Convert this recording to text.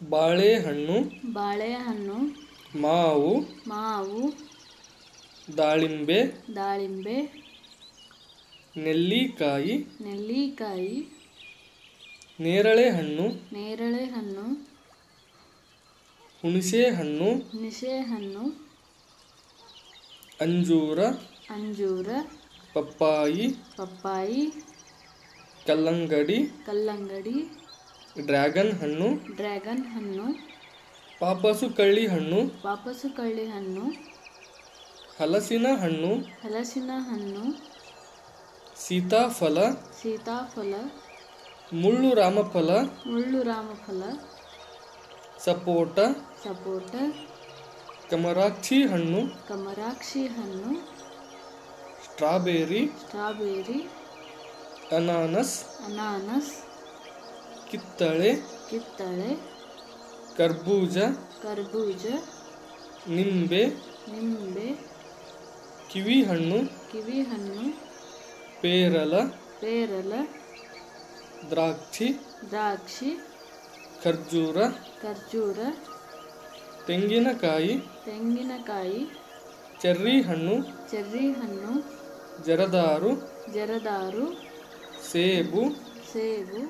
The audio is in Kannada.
ಬಾಳೆಹಣ್ಣು ಬಾಳೆಹಣ್ಣು ಮಾವು ಮಾವು ದಾಳಿಂಬೆ ದಾಳಿಂಬೆ ನೆಲ್ಲಿಕಾಯಿ ನೆಲ್ಲಿಕಾಯಿ ನೇರಳೆ ಹಣ್ಣು ನೇರಳೆ ಹಣ್ಣು ಹುಣಸೆ ಹಣ್ಣು ಹುಣಸೆಹಣ್ಣು ಅಂಜೂರ ಅಂಜೂರ ಪಪ್ಪಾಯಿ ಪಪ್ಪಾಯಿ ಕಲ್ಲಂಗಡಿ ಕಲ್ಲಂಗಡಿ ಡ್ರ್ಯಾಗನ್ ಹಣ್ಣು. ಡ್ರ್ಯಾಗನ್ ಹಣ್ಣು. ಪಾಪಸು ಕಳ್ಳಿ ಹಣ್ಣು. ಪಾಪಸು ಕಳ್ಳಿ ಹಣ್ಣು. ಹಲಸಿನ ಹಣ್ಣು. ಹಲಸಿನ ಹಣ್ಣು. ಸೀತಾಫಲ. ಸೀತಾಫಲ. ಮುಳ್ಳು ರಾಮಫಲ. ಮುಳ್ಳು ರಾಮಫಲ. ಸಪೋಟ. ಸಪೋಟ. ಕಮರಾಕ್ಷಿ ಹಣ್ಣು. ಕಮರಾಕ್ಷಿ ಹಣ್ಣು. ಸ್ಟ್ರಾಬೆರಿ. ಸ್ಟ್ರಾಬೆರಿ. ಅನಾನಸ್. ಅನಾನಸ್. ಕಿತ್ತಳೆ ಕಿತ್ತಳೆ ಕರ್ಬೂಜ ಕರ್ಬೂಜ ನಿಂಬೆ ನಿಂಬೆ ಕಿವಿ ಹಣ್ಣು ಕಿವಿ ಹಣ್ಣು ಪೇರಲ ಪೇರಲ ದ್ರಾಕ್ಷಿ ದ್ರಾಕ್ಷಿ ಖರ್ಜೂರ ಖರ್ಜೂರ ತೆಂಗಿನಕಾಯಿ ತೆಂಗಿನಕಾಯಿ ಚೆರ್ರಿ ಹಣ್ಣು ಚೆರ್ರಿ ಹಣ್ಣು ಜರದಾರು ಜರದಾರು ಸೇಬು ಸೇಬು